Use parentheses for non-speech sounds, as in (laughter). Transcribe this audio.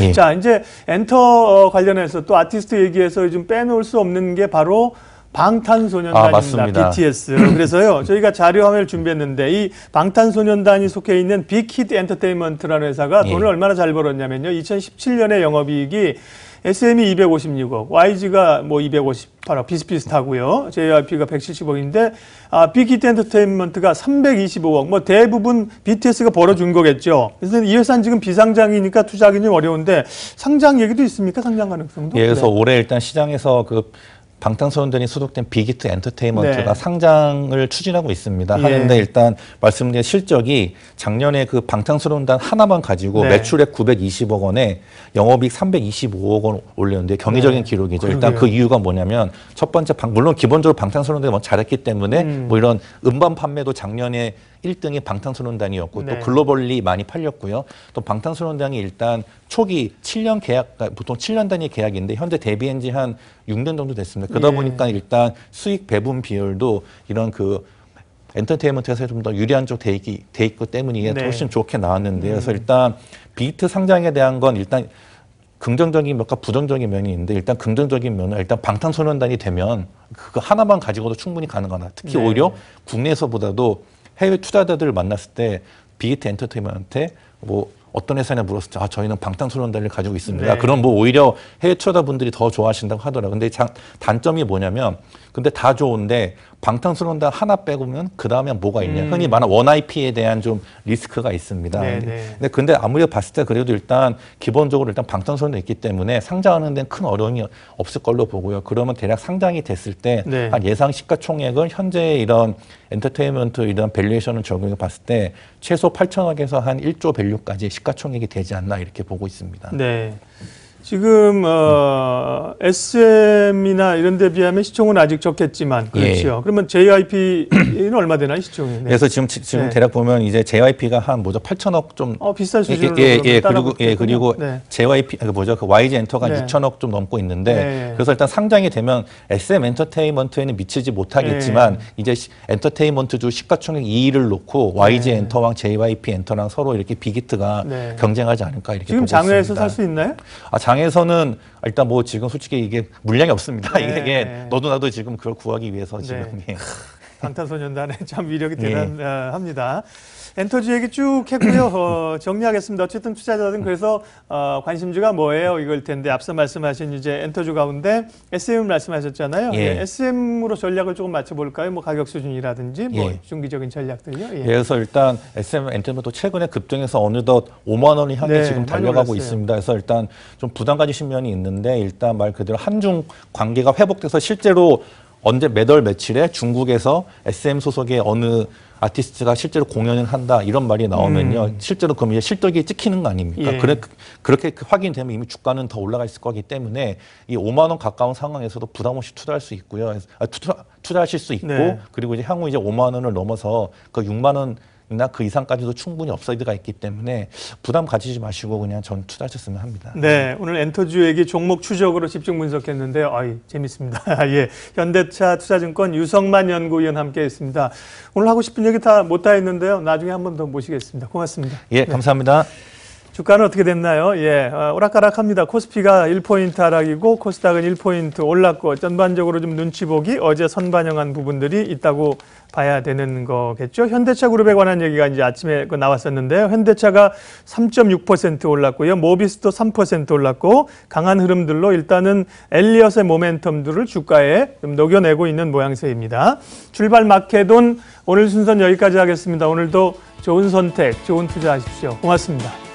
예. 자, 이제 엔터 관련해서 또 아티스트 얘기해서 좀 빼놓을 수 없는 게 바로 방탄소년단입니다. 아. BTS. (clears throat) 그래서요, 저희가 자료 화면을 준비했는데 이 방탄소년단이 속해 있는 빅히트 엔터테인먼트라는 회사가 예. 돈을 얼마나 잘 벌었냐면요. 2017년에 영업이익이 SM이 256억, YG가 뭐 258억 비슷비슷하고요. JYP가 170억인데 아, 빅히트 엔터테인먼트가 325억. 뭐 대부분 BTS가 벌어준 거겠죠. 그래서 이 회사는 지금 비상장이니까 투자하기 좀 어려운데 상장 얘기도 있습니까? 상장 가능성도? 예, 그래서 네. 올해 일단 시장에서 그 방탄소년단이 소속된 빅히트 엔터테인먼트가 네. 상장을 추진하고 있습니다. 예. 하는데 일단 말씀드린 실적이 작년에 그 방탄소년단 하나만 가지고 네. 매출액 920억 원에 영업이익 325억 원 올렸는데 경이적인 네. 기록이죠. 일단 그 그러게요. 이유가 뭐냐면 첫 번째 방- 물론 기본적으로 방탄소년단이 먼저 잘했기 때문에 음. 뭐 이런 음반 판매도 작년에 1등이 방탄소년단이었고 네. 또 글로벌리 많이 팔렸고요. 또 방탄소년단이 일단 초기 7년 계약, 그러니까 보통 7년 단위 계약인데 현재 데뷔한 지 한 6년 정도 됐습니다. 그러다 예. 보니까 일단 수익 배분 비율도 이런 그 엔터테인먼트에서 좀더 유리한 쪽 돼 있기 돼 있고 때문에 네. 훨씬 좋게 나왔는데요. 그래서 일단 비트 상장에 대한 건 일단 긍정적인 면과 부정적인 면이 있는데 일단 긍정적인 면은 일단 방탄소년단이 되면 그거 하나만 가지고도 충분히 가능하다. 특히 네. 오히려 국내에서보다도 해외 투자자들을 만났을 때 비트 엔터테인먼트에 뭐 어떤 회사냐 물었을 때 아, 저희는 방탄소년단을 가지고 있습니다. 네. 그럼 뭐 오히려 해외 투자자분들이 더 좋아하신다고 하더라고요. 근데 장, 단점이 뭐냐면 근데 다 좋은데 방탄소년단 하나 빼고면 그 다음에 뭐가 있냐. 음. 흔히 말하는 원 IP에 대한 좀 리스크가 있습니다. 네, 근데, 네. 근데 근데 아무리 봤을 때 그래도 일단 기본적으로 일단 방탄소년단이 있기 때문에 상장하는 데는 큰 어려움이 없을 걸로 보고요. 그러면 대략 상장이 됐을 때 네. 한 예상 시가총액은 현재 이런 엔터테인먼트 이런 밸류에이션을 적용해 봤을 때 최소 8천억에서 한 1조 밸류까지 시가총액이 되지 않나 이렇게 보고 있습니다. 네. 지금 어, SM이나 이런 데 비하면 시총은 아직 적겠지만 그렇죠. 그러면 JYP는 얼마 되나요 시총이? 네. 예. 그래서 지금 지- 지금 네. 대략 보면 이제 JYP가 한 뭐죠 8천억 좀어 예, 수준으로 예, 예, 따라가고 그리고 예. 그리고 네. JYP 그 뭐죠 그 YG 엔터가 네. 6천억 좀 넘고 있는데 네. 그래서 일단 상장이 되면 SM 엔터테인먼트에는 미치지 못하겠지만 네. 이제 시- 엔터테인먼트 주 시가총액 2위를 놓고 YG 네. 엔터랑 JYP 엔터랑 서로 이렇게 빅히트가 네. 경쟁하지 않을까 이렇게 지금 보고 장외에서. 살 수 있나요? 아, 장에서는 일단 뭐 지금 솔직히 이게 물량이 없습니다. 네. 이게 너도 나도 지금 그걸 구하기 위해서 지금 네. 예. 방탄소년단의 참 위력이 예. 대단합니다. 엔터지 얘기 쭉 했고요. (clears throat) 어, 정리하겠습니다. 어쨌든 투자자들은 그래서 어, 관심주가 뭐예요? 이걸 텐데 앞서 말씀하신 이제 엔터주 가운데 SM 말씀하셨잖아요. 예. SM으로 전략을 조금 맞춰볼까요? 뭐 가격 수준이라든지 뭐 예. 중기적인 전략들요. 예. 그래서 일단 SM 엔터테인먼트 최근에 급등해서 어느덧 5만 원을 향해 네, 지금 달려가고. 있습니다. 그래서 일단 좀 부담 가지신 면이 있는데 일단 말 그대로 한중 관계가 회복돼서 실제로 언제 매달 며칠에 중국에서 SM 소속의 어느 아티스트가 실제로 공연을 한다 이런 말이 나오면요 실제로 그럼 이제 실적이 찍히는 거 아닙니까? 음. 예. 그래 그렇게 확인되면 이미 주가는 더 올라가 있을 거기 때문에 이 5만 원 가까운 상황에서도 부담 없이 투자할 수 있고요. 아, 투자, 투자하실 수 있고 네. 그리고 이제 향후 이제 5만 원을 넘어서 그 6만 원 이나 그 이상까지도 충분히 업사이드가 있기 때문에 부담 가지지 마시고 그냥 전 투자하셨으면 합니다. 네, 오늘 엔터주 얘기 종목 추적으로 집중 분석했는데요. 아이, 재밌습니다. (laughs) 예. 현대차 투자증권 유성만 연구위원 함께 했습니다. 오늘 하고 싶은 얘기 다 못 다 했는데요. 나중에 한 번 더 모시겠습니다. 고맙습니다. 예, 감사합니다. 주가는 어떻게 됐나요? 예, 어, 오락가락합니다. 코스피가 1포인트 하락이고 코스닥은 1포인트 올랐고 전반적으로 좀 눈치 보기 어제 선반영한 부분들이 있다고 봐야 되는 거겠죠. 현대차 그룹에 관한 얘기가 이제 아침에 그 나왔었는데요. 현대차가 3.6% 올랐고요. 모비스도 3% 올랐고 강한 흐름들로 일단은 엘리엇의 모멘텀들을 주가에 좀 녹여내고 있는 모양새입니다. 출발 마켓온 오늘 순서는 여기까지 하겠습니다. 오늘도 좋은 선택, 좋은 투자하십시오. 고맙습니다.